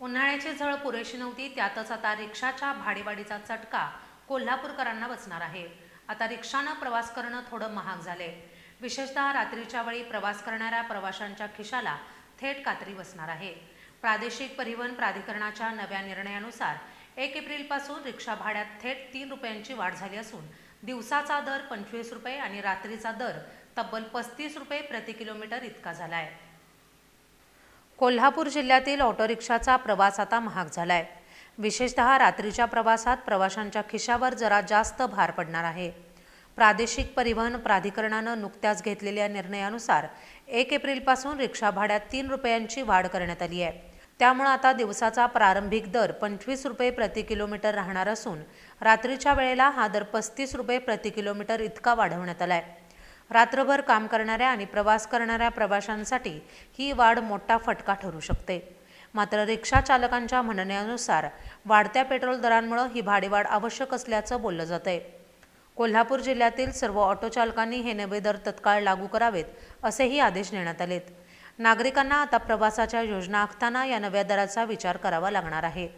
उन्हाळ्याची झळ पुरेशी नव्हती त्यातच आता रिक्षाच्या भाडेवाढीचा चटका कोल्हापूरकरांना बसणार आहे. आता रिक्षानं प्रवास करणं थोडं महाग झाले विशेषतः रात्रीच्या वेळी प्रवास करणाऱ्या प्रवाशांच्या खिशाला थेट कात्री बसणार आहे. प्रादेशिक परिवहन प्राधिकरणाच्या नव्या निर्णयानुसार एक एप्रिलपासून रिक्षा भाड्यात थेट तीन रुपयांची वाढ झाली असून दिवसाचा दर पंचवीस रुपये आणि रात्रीचा दर तब्बल पस्तीस रुपये प्रति किलोमीटर इतका झाला आहे कोल्हापूर जिल्ह्यातील ऑटोरिक्षाचा प्रवास आता महाग झालाय. विशेषतः रात्रीच्या प्रवासात प्रवाशांच्या खिशावर जरा जास्त भार पडणार आहे. प्रादेशिक परिवहन प्राधिकरणानं नुकत्याच घेतलेल्या निर्णयानुसार एक एप्रिलपासून रिक्षा भाड्यात तीन रुपयांची वाढ करण्यात आली आहे. त्यामुळे आता दिवसाचा प्रारंभिक दर पंचवीस रुपये प्रति किलोमीटर राहणार असून रात्रीच्या वेळेला हा दर पस्तीस रुपये प्रति किलोमीटर इतका वाढवण्यात आला आहे रात्रभर काम करणाऱ्या आणि प्रवास करणाऱ्या प्रवाशांसाठी ही वाढ मोठा फटका ठरू शकते. मात्र रिक्षा चालकांच्या म्हणण्यानुसार वाढत्या पेट्रोल दरांमुळे ही भाडेवाढ आवश्यक असल्याचं बोललं जातंय. कोल्हापूर जिल्ह्यातील सर्व ऑटो चालकांनी हे नवे दर तत्काळ लागू करावेत असेही आदेश देण्यात आलेत. नागरिकांना आता प्रवासाच्या योजना आखताना या नव्या दराचा विचार करावा लागणार आहे.